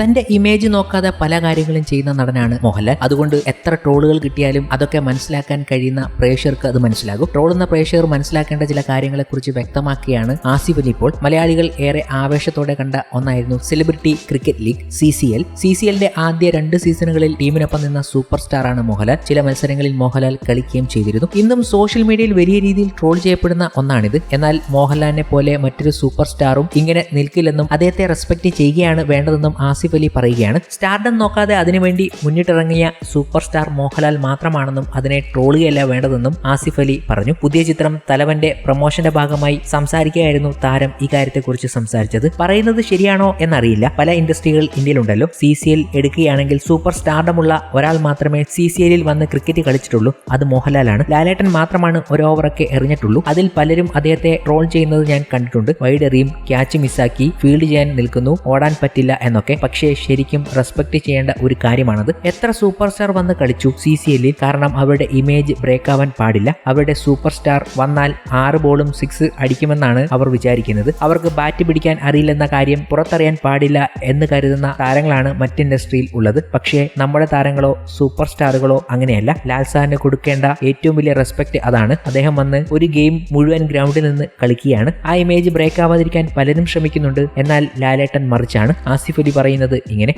തന്റെ ഇമേജ് നോക്കാതെ പല കാര്യങ്ങളും ചെയ്യുന്ന നടനാണ് മോഹൻലാൽ. അതുകൊണ്ട് എത്ര ട്രോളുകൾ കിട്ടിയാലും അതൊക്കെ മനസ്സിലാക്കാൻ കഴിയുന്ന പ്രേക്ഷകർക്ക് അത് മനസ്സിലാകും. ട്രോളുന്ന പ്രേക്ഷകർ മനസ്സിലാക്കേണ്ട ചില കാര്യങ്ങളെക്കുറിച്ച് വ്യക്തമാക്കിയാണ് ആസിഫ് അലി ഇപ്പോൾ. മലയാളികൾ ഏറെ ആവേശത്തോടെ കണ്ട ഒന്നായിരുന്നു celebrity cricket league C C L C C എല്ലിന്റെ ആദ്യ രണ്ട് സീസണുകളിൽ ടീമിനൊപ്പം നിന്ന സൂപ്പർ സ്റ്റാർ ആണ് മോഹൻലാൽ. ചില മത്സരങ്ങളിൽ മോഹൻലാൽ കളിക്കുകയും ചെയ്തിരുന്നു. ഇന്നും സോഷ്യൽ മീഡിയയിൽ വലിയ രീതിയിൽ ട്രോൾ ചെയ്യപ്പെടുന്ന ഒന്നാണിത്. എന്നാൽ മോഹൻലാലിനെ പോലെ മറ്റൊരു സൂപ്പർ സ്റ്റാറും ഇങ്ങനെ നിൽക്കില്ലെന്നും അദ്ദേഹത്തെ റെസ്പെക്ട് ചെയ്യുകയാണ് വേണ്ടതെന്നും ആസിഫ് അലി പറയുകയാണ്. സ്റ്റാർഡം നോക്കാതെ അതിനുവേണ്ടി മുന്നിട്ടിറങ്ങിയ സൂപ്പർ സ്റ്റാർ മോഹൻലാൽ മാത്രമാണെന്നും അതിനെ ട്രോളുകയല്ല വേണ്ടതെന്നും ആസിഫ് അലി പറഞ്ഞു. പുതിയ ചിത്രം തലവന്റെ പ്രൊമോഷന്റെ ഭാഗമായി സംസാരിക്കുകയായിരുന്നു താരം ഇക്കാര്യത്തെക്കുറിച്ച് സംസാരിച്ചത്. പറയുന്നത് ശരിയാണോ എന്നറിയില്ല. പല ഇൻഡസ്ട്രികൾ ഇന്ത്യയിലുണ്ടല്ലോ. സി സി എൽ എടുക്കുകയാണെങ്കിൽ സൂപ്പർ സ്റ്റാർഡമുള്ള ഒരാൾ മാത്രമേ സി സി എല്ലിൽ വന്ന് ക്രിക്കറ്റ് കളിച്ചിട്ടുള്ളൂ. അത് മോഹൻലാലാണ്. ലാലേട്ടൻ മാത്രമാണ് ഒരു ഓവറൊക്കെ എറിഞ്ഞിട്ടുള്ളൂ. അതിൽ പലരും അദ്ദേഹത്തെ ട്രോൾ ചെയ്യുന്നത് ഞാൻ കണ്ടിട്ടുണ്ട്. വൈഡ് എറിയും ക്യാച്ച് മിസ്സാക്കി ഫീൽഡ് ചെയ്യാൻ നിൽക്കുന്നു ഓടാൻ പറ്റില്ല എന്നൊക്കെ. പക്ഷേ ശരിക്കും റെസ്പെക്ട് ചെയ്യേണ്ട ഒരു കാര്യമാണത്. എത്ര സൂപ്പർ സ്റ്റാർ വന്ന് കളിച്ചു സി സി എല്ലിൽ കാരണം അവരുടെ ഇമേജ് ബ്രേക്ക് ആവാൻ പാടില്ല. അവരുടെ സൂപ്പർ സ്റ്റാർ വന്നാൽ ആറ് ബോളും സിക്സ് അടിക്കുമെന്നാണ് അവർ വിചാരിക്കുന്നത്. അവർക്ക് ബാറ്റ് പിടിക്കാൻ അറിയില്ലെന്ന കാര്യം പുറത്തറിയാൻ പാടില്ല എന്ന് കരുതുന്ന താരങ്ങളാണ് മറ്റ് ഇൻഡസ്ട്രിയിൽ ഉള്ളത്. പക്ഷേ നമ്മുടെ താരങ്ങളോ സൂപ്പർ സ്റ്റാറുകളോ അങ്ങനെയല്ല. ലാൽ സാറിന് കൊടുക്കേണ്ട ഏറ്റവും വലിയ റെസ്പെക്ട് അതാണ്. അദ്ദേഹം വന്ന് ഒരു ഗെയിം മുഴുവൻ ഗ്രൗണ്ടിൽ നിന്ന് കളിക്കുകയാണ്. ആ ഇമേജ് ബ്രേക്ക് ആവാതിരിക്കാൻ പലരും ശ്രമിക്കുന്നുണ്ട്. എന്നാൽ ലാലേട്ടൻ മറിച്ചാണ്. ആസിഫ് അലി പറയുന്നത് ഇങ്ങനെ.